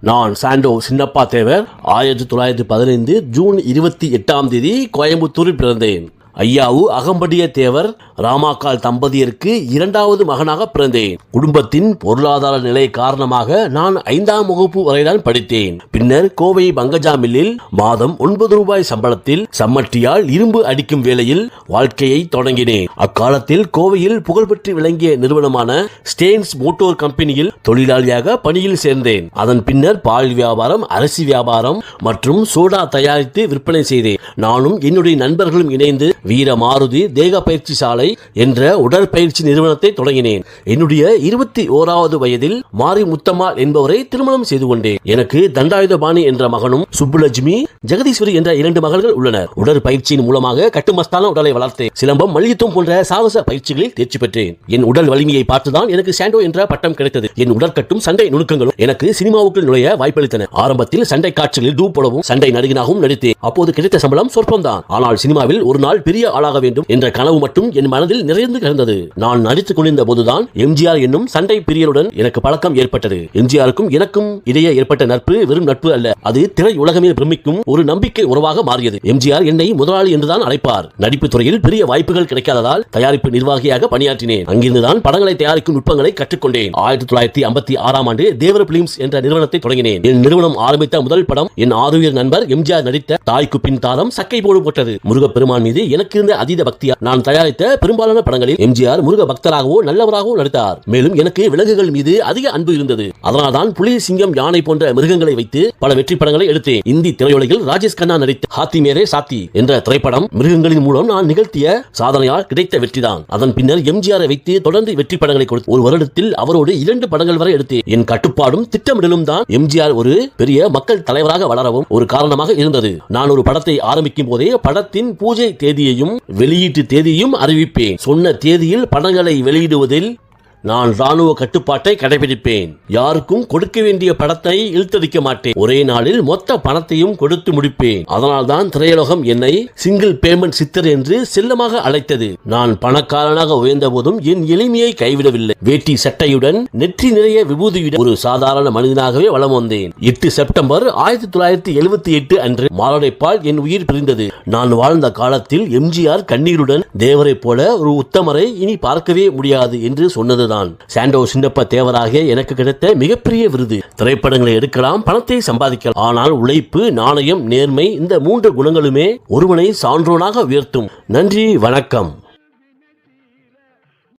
நான் சாண்டோ சின்னப்பா தேவர். ஆயிரத்தி தொள்ளாயிரத்தி பதினைந்து ஜூன் இருபத்தி எட்டாம் தேதி கோயம்புத்தூரில் பிறந்தேன். ஐயாவு அகம்படிய தேவர். ராமாக்கால் தம்பதியருக்கு இரண்டாவது மகனாக பிறந்தேன். குடும்பத்தின் பொருளாதார நிலை காரணமாக நான் ஐந்தாம் வகுப்பு வரைதான் படித்தேன். பின்னர் கோவை பங்கஜா மில்லில் மாதம் ஒன்பது ரூபாய் சம்பளத்தில் சம்மட்டியால் இரும்பு அடிக்கும் வேளையில் வாழ்க்கையை தொடங்கினேன். அக்காலத்தில் கோவையில் புகழ்பெற்று விளங்கிய நிறுவனமான ஸ்டேன்ஸ் மோட்டோர் கம்பெனியில் தொழிலாளியாக பணியில் சேர்ந்தேன். அதன் பின்னர் பால் வியாபாரம் அரிசி வியாபாரம் மற்றும் சோடா தயாரித்து விற்பனை செய்தேன். நானும் என்னுடைய நண்பர்களும் இணைந்து வீர மாருதி தேக பயிற்சி சாலை என்ற உடற்பயிற்சி நிறுவனத்தை தொடங்கினேன். என்னுடைய இருபத்தி ஓராவது வயதில் மாரி முத்தம்மாள் என்பவரை திருமணம் செய்து கொண்டேன். எனக்கு தண்டாயுதபாணி என்ற மகனும் சுப்புலட்சுமி ஜெகதீஸ்வரி என்ற இரண்டு மகள்கள் உள்ளனர். உடற்பயிற்சியின் மூலமாக கட்டுமஸ்தான உடலை வளர்த்தேன். சிலம்பம் மல்யுத்தம் போன்ற சாகச பயிற்சிகளில் தேர்ச்சி பெற்றேன். என் உடல் வலிமையை பார்த்துதான் எனக்கு சாண்டோ என்ற பட்டம் கிடைத்தது. என் உடற்கட்டும் சண்டை நுணுக்கங்களும் எனக்கு சினிமாவுக்குள் நுழைய வாய்ப்பளித்தன. ஆரம்பத்தில் சண்டை காட்சிகளில் டூப் சண்டை நடிகனாகவும் நடித்தேன். அப்போது கிடைத்த சம்பளம் சொற்பம்தான் ஆனால் சினிமாவில் ஒரு நாள் பெரிய ஆளாக வேண்டும் என்ற கனவு மட்டும் என் மனதில் நிறைந்து கிடந்தது. நான் நடித்துக் கொண்டிருந்த போதுதான் எம்ஜிஆர் என்னும் சண்டை பிரியருடன் எனக்கு பழக்கம் ஏற்பட்டது. எம்ஜிஆருக்கும் எனக்கும் இடையே ஏற்பட்ட நட்பு வெறும் நட்பு அல்ல. அது திரை உலகமே பிரமிக்கும் ஒரு நம்பிக்கை உறவாக மாறியது. எம்ஜிஆர் என்னை முதலாளி என்றுதான் அழைப்பார். நடிப்பு துறையில் பெரிய வாய்ப்புகள் கிடைக்காததால் தயாரிப்பு நிர்வாகியாக பணியாற்றினேன். அங்கிருந்துதான் படங்களை தயாரிக்கும் நுட்பங்களை கற்றுக்கொண்டேன். ஆயிரத்தி தொள்ளாயிரத்தி ஐம்பத்தி ஆறாம் ஆண்டு தேவர பிலிம்ஸ் என்ற நிறுவனத்தை தொடங்கினேன். என் நிறுவனம் ஆரம்பித்த முதல் படம் என் ஆறுயிர் நண்பர் எம்ஜிஆர் நடித்த தாய்க்கு பின் தாரம் சக்கை போடு போட்டது. முருகப்பெருமான் மீது எனக்கு இருந்த அதீத பக்தியா நான் தயாரித்த பெரும்பாலான படங்களில் எம்ஜிஆர் முருக பக்தராகவோ நல்லவராகவோ நடித்தார். மேலும் எனக்கு விலங்குகள் மீது அதிக அன்பு இருந்தது. அதனால்தான் புலி சிங்கம் யானை போன்ற மிருகங்களை வைத்து பல வெற்றி படங்களை எடுத்தேன். இந்தி திரையுலகில் ராஜேஷ் கண்ணா நடித்த ஹாத்தி மேரே சாத்தி என்ற திரைப்படம் மிருகங்களின் மூலம் நான் நிகழ்த்திய சாதனையால் கிடைத்த வெற்றிதான். அதன் பின்னர் எம்ஜிஆரை வைத்து தொடர்ந்து வெற்றி படங்களை கொடுத்து ஒரு வருடத்தில் அவரோடு இரண்டு படங்கள் வரை எடுத்தேன். என் கட்டுப்பாடும் திட்டமிடலும் தான் எம்ஜிஆர் ஒரு பெரிய மக்கள் தலைவராக வளரவும் ஒரு காரணமாக இருந்தது. நான் ஒரு படத்தை ஆரம்பிக்கும் போதே படத்தின் பூஜை தேதியையும் வெளியீட்டு தேதியையும் அறிவிப்பேன். சொன்ன தேதியில் படங்களை வெளியிடுவதில் நான் ராணுவ கட்டுப்பாட்டை கடைபிடிப்பேன். யாருக்கும் கொடுக்க வேண்டிய படத்தை இழுத்தடிக்க மாட்டேன். ஒரே நாளில் மொத்த பணத்தையும் கொடுத்து முடிப்பேன். அதனால்தான் திரையுலகம் என்னை சிங்கிள் பேமெண்ட் சித்தர் என்று செல்லமாக அழைத்தது. நான் பணக்காரனாக உயர்ந்த போதும் என் எளிமையை கைவிடவில்லை. வேட்டி சட்டையுடன் நெற்றி நிறைய விபூதியுடன் ஒரு சாதாரண மனிதனாகவே வளம் வந்தேன். எட்டு செப்டம்பர் ஆயிரத்தி தொள்ளாயிரத்தி எழுபத்தி எட்டு அன்று மாரடைப்பால் என் உயிர் பிரிந்தது. நான் வாழ்ந்த காலத்தில் எம்ஜிஆர் கண்ணீருடன் தேவரை போல ஒரு உத்தமரை இனி பார்க்கவே முடியாது என்று சொன்னதுதான். சாண்டோ சின்னப்ப தேவராக எனக்கு கிடைத்த மிகப்பெரிய விருது. திரைப்படங்களை எடுக்கலாம் பணத்தை சம்பாதிக்கலாம். ஆனால் உழைப்பு நாணயம் நேர்மை இந்த மூன்று குணங்களுமே ஒருவனை சான்றோனாக உயர்த்தும். நன்றி வணக்கம்.